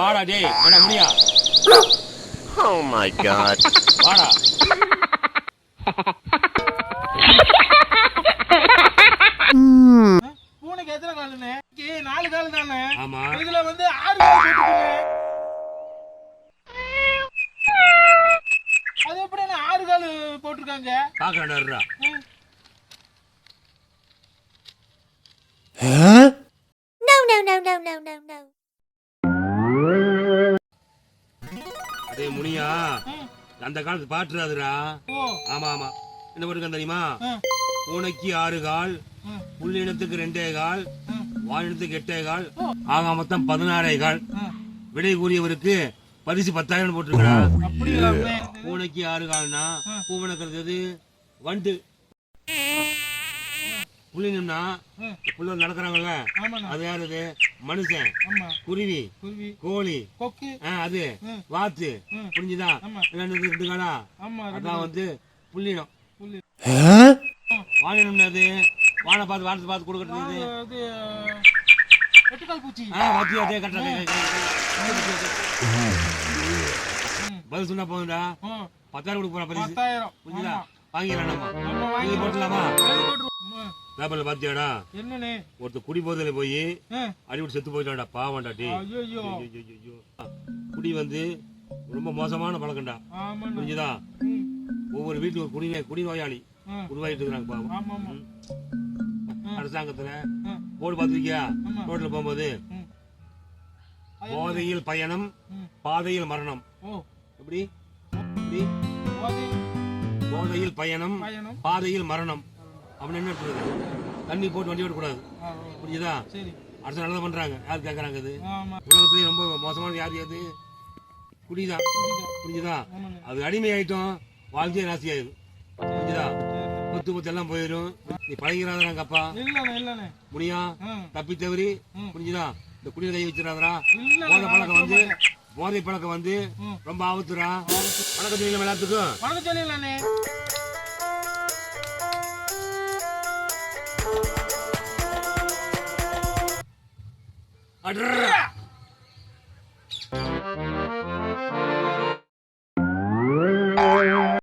வாடா டேய் என்ன முடியா Oh my god. வாடா பூனைக்கு எத்தனை காலுண்ணே இங்க நாலு கால் தானே ஆமா இதுல வந்து ஆறு கால். அது எப்படி ஆறு கால் போட்டிருக்காங்க பாக்கறடா ம். No, no, no, no, no, no, no. அதே முனியா. அந்த காலத்து பாட்டுறாதுடா ஓ ஆமா ஆமா என்ன போட்டுருக்கேன் தெரியுமா. பூனைக்கு ஆறு கால். புள்ளினத்துக்கு ரெண்டே கால் ம். வாழினத்துக்கு எட்டே கால் ஆக மொத்தம் பதினாறே கால். விடை கூறியவருக்கு பரிசு பத்தாயிரம் போட்டிருக்கா? பூனைக்கு ஆறு கால்னா பூவனை கருது வண்டு புள்ளினம்னா ம். புள்ளவர் நடக்கிறாங்கல்ல? அது யாரு மனுஷன். ஆமா. குருவி. குருவி. கோழி. அது. வாத்து. ம். புரிஞ்சுதா? ஆமா. ரெண்டு காலா? அதான் வந்து புள்ளினம். புள்ளி. வாழினம்னு அது? வாழை பார்த்து வாரத்தை பார்த்து கொடுக்கறது அது அதே பதில் சொன்னா போதும்டா. பத்தாயிரம் கொடுக்க போறா பரிசு. புரிஞ்சுதா. வாங்கிடலாம் நம்ம போட்டலாமா. பேப்பர்ல பாத்தியாடா என்னண்ணே? ஒருத்தர் குடி போதில போய். அடிபட்டு செத்து போயிட்டான்டா பாவம்டா டே. குடி வந்து ரொம்ப மோசமான பழக்கம்டா. புரிஞ்சுதா. ஒவ்வொரு வீட்டுல ஒரு குடி குடி நோயாளி. ம். உருவாகிட்டு இருக்கிறாங்க பாவம். அரசாங்கத்துல. போர்டு பார்த்திருக்கியா? ஆமா. ரோட்ல போகும்போது போதையில் பயணம். பாதையில் மரணம். எப்படி? எப்படி? போதை. போதையில் பயணம். பாதையில் மரணம். அப்படின்னு என்ன சொல்றது தண்ணி போட்டு வண்டி ஓட்டக்கூடாது. ஆ, ஓ. புரிஞ்சுதா? சரி. அரசு நல்லதா பண்றாங்க. யார் கேட்கறாங்க ஆமா. உலகத்திலேயே ரொம்ப மோசமான வியாதி அது? குடிதான் புரியுது. அது அடிமை ஆயிட்டோம் வாழ்க்கையே நாசி ஆயிடும் புரிஞ்சுதா? பத்து பத்து எல்லாம் போயிடும் நீ பழகிறாதாங்க அப்பா முடியா. தப்பி தவறி. புரிஞ்சுதா? இந்த குடியில கை வச்சிடாதரா போதை பழக்கம் வந்து போதை பழக்கம் வந்து. ரொம்ப ஆபத்துரா வணக்கம் தெரியுமா எல்லாத்துக்கும். ¡Arra!